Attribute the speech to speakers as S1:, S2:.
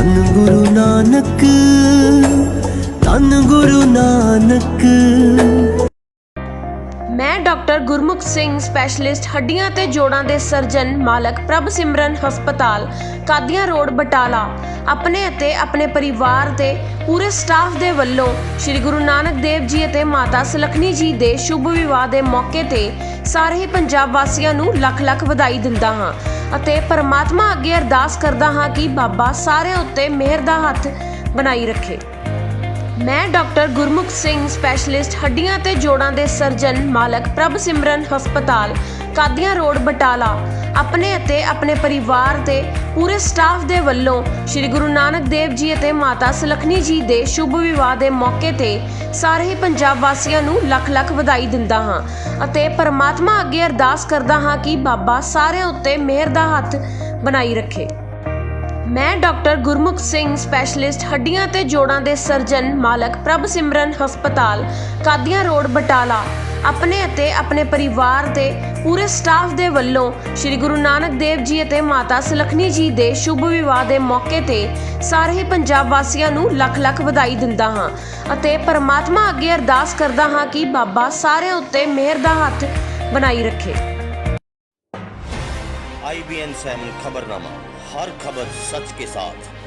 S1: ਧੰਨ ਗੁਰੂ ਨਾਨਕ ਧੰਨ ਗੁਰੂ ਨਾਨਕ।
S2: ਮੈਂ ਡਾਕਟਰ ਗੁਰਮੁਖ ਸਿੰਘ, ਸਪੈਸ਼ਲਿਸਟ ਹੱਡੀਆਂ ਤੇ ਜੋੜਾਂ ਦੇ ਸਰਜਨ, ਮਾਲਕ ਪ੍ਰਭ ਸਿਮਰਨ ਹਸਪਤਾਲ, ਕਾਦੀਆਂ ਰੋਡ, ਬਟਾਲਾ। ਆਪਣੇ ਅਤੇ ਆਪਣੇ ਪਰਿਵਾਰ ਦੇ ਪੂਰੇ ਸਟਾਫ ਦੇ ਵੱਲੋਂ ਸ੍ਰੀ ਗੁਰੂ ਨਾਨਕ ਦੇਵ ਜੀ ਅਤੇ ਮਾਤਾ ਸੁਲਖਣੀ ਜੀ ਦੇ ਸ਼ੁਭ ਵਿਵਾਹ ਦੇ ਮੌਕੇ ਤੇ ਸਾਰੇ ਹੀ ਪੰਜਾਬ ਵਾਸੀਆਂ ਨੂੰ ਲੱਖ ਲੱਖ ਵਧਾਈ ਦਿੰਦਾ ਹਾਂ। ਅਤੇ ਪਰਮਾਤਮਾ ਅੱਗੇ ਅਰਦਾਸ ਕਰਦਾ ਹਾਂ ਕਿ ਬਾਬਾ ਸਾਰੇ ਉੱਤੇ ਮਿਹਰ ਦਾ ਹੱਥ ਬਣਾਈ ਰੱਖੇ। ਮੈਂ ਡਾਕਟਰ ਗੁਰਮੁਖ ਸਿੰਘ, ਸਪੈਸ਼ਲਿਸਟ ਹੱਡੀਆਂ ਤੇ ਜੋੜਾਂ ਦੇ ਸਰਜਨ ਮਾਲਕ ਪ੍ਰਭ ਸਿਮਰਨ ਹਸਪਤਾਲ, ਕਾਦੀਆਂ ਰੋਡ ਬਟਾਲਾ ਆਪਣੇ ਅਤੇ ਆਪਣੇ ਪਰਿਵਾਰ ਦੇ ਪੂਰੇ ਸਟਾਫ ਦੇ ਵੱਲੋਂ ਸ੍ਰੀ ਗੁਰੂ ਨਾਨਕ ਦੇਵ ਜੀ ਅਤੇ ਮਾਤਾ ਸੁਲੱਖਣੀ ਜੀ ਦੇ ਸ਼ੁਭ ਵਿਵਾਹ ਦੇ ਮੌਕੇ ਤੇ ਸਾਰੇ ਹੀ ਪੰਜਾਬ ਵਾਸੀਆਂ ਨੂੰ ਲੱਖ ਲੱਖ ਵਧਾਈ ਦਿੰਦਾ ਹਾਂ ਅਤੇ ਪਰਮਾਤਮਾ ਅੱਗੇ ਅਰਦਾਸ ਕਰਦਾ ਹਾਂ ਕਿ ਬਾਬਾ ਸਾਰਿਆਂ ਉੱਤੇ ਮਿਹਰ ਦਾ ਹੱਥ ਬਣਾਈ ਰੱਖੇ। ਮੈਂ ਡਾਕਟਰ ਗੁਰਮੁਖ ਸਿੰਘ, ਸਪੈਸ਼ਲਿਸਟ ਹੱਡੀਆਂ ਤੇ ਜੋੜਾਂ ਦੇ ਸਰਜਨ, ਮਾਲਕ ਪ੍ਰਭ ਸਿਮਰਨ ਹਸਪਤਾਲ, ਕਾਦੀਆਂ ਰੋਡ, ਬਟਾਲਾ ਆਪਣੇ ਅਤੇ ਆਪਣੇ ਪਰਿਵਾਰ ਦੇ ਪੂਰੇ ਸਟਾਫ ਦੇ ਵੱਲੋਂ ਸ੍ਰੀ ਗੁਰੂ ਨਾਨਕ ਦੇਵ ਜੀ ਅਤੇ ਮਾਤਾ ਸੁਲਖਣੀ ਜੀ ਦੇ ਸ਼ੁਭ ਵਿਵਾਹ ਦੇ ਮੌਕੇ ਤੇ ਸਾਰੇ ਹੀ ਪੰਜਾਬ ਵਾਸੀਆਂ ਨੂੰ ਲੱਖ-ਲੱਖ ਵਧਾਈ ਦਿੰਦਾ ਹਾਂ ਅਤੇ ਪਰਮਾਤਮਾ ਅੱਗੇ ਅਰਦਾਸ ਕਰਦਾ ਹਾਂ ਕਿ ਬਾਬਾ ਸਾਰਿਆਂ ਉੱਤੇ ਮਿਹਰ ਦਾ ਹੱਥ ਬਣਾਈ ਰੱਖੇ।
S3: ਆਈਬੀਐਨ 7 ਖਬਰਨਾਮਾ, ਹਰ ਖਬਰ ਸੱਚ ਕੇ ਸਾਥ।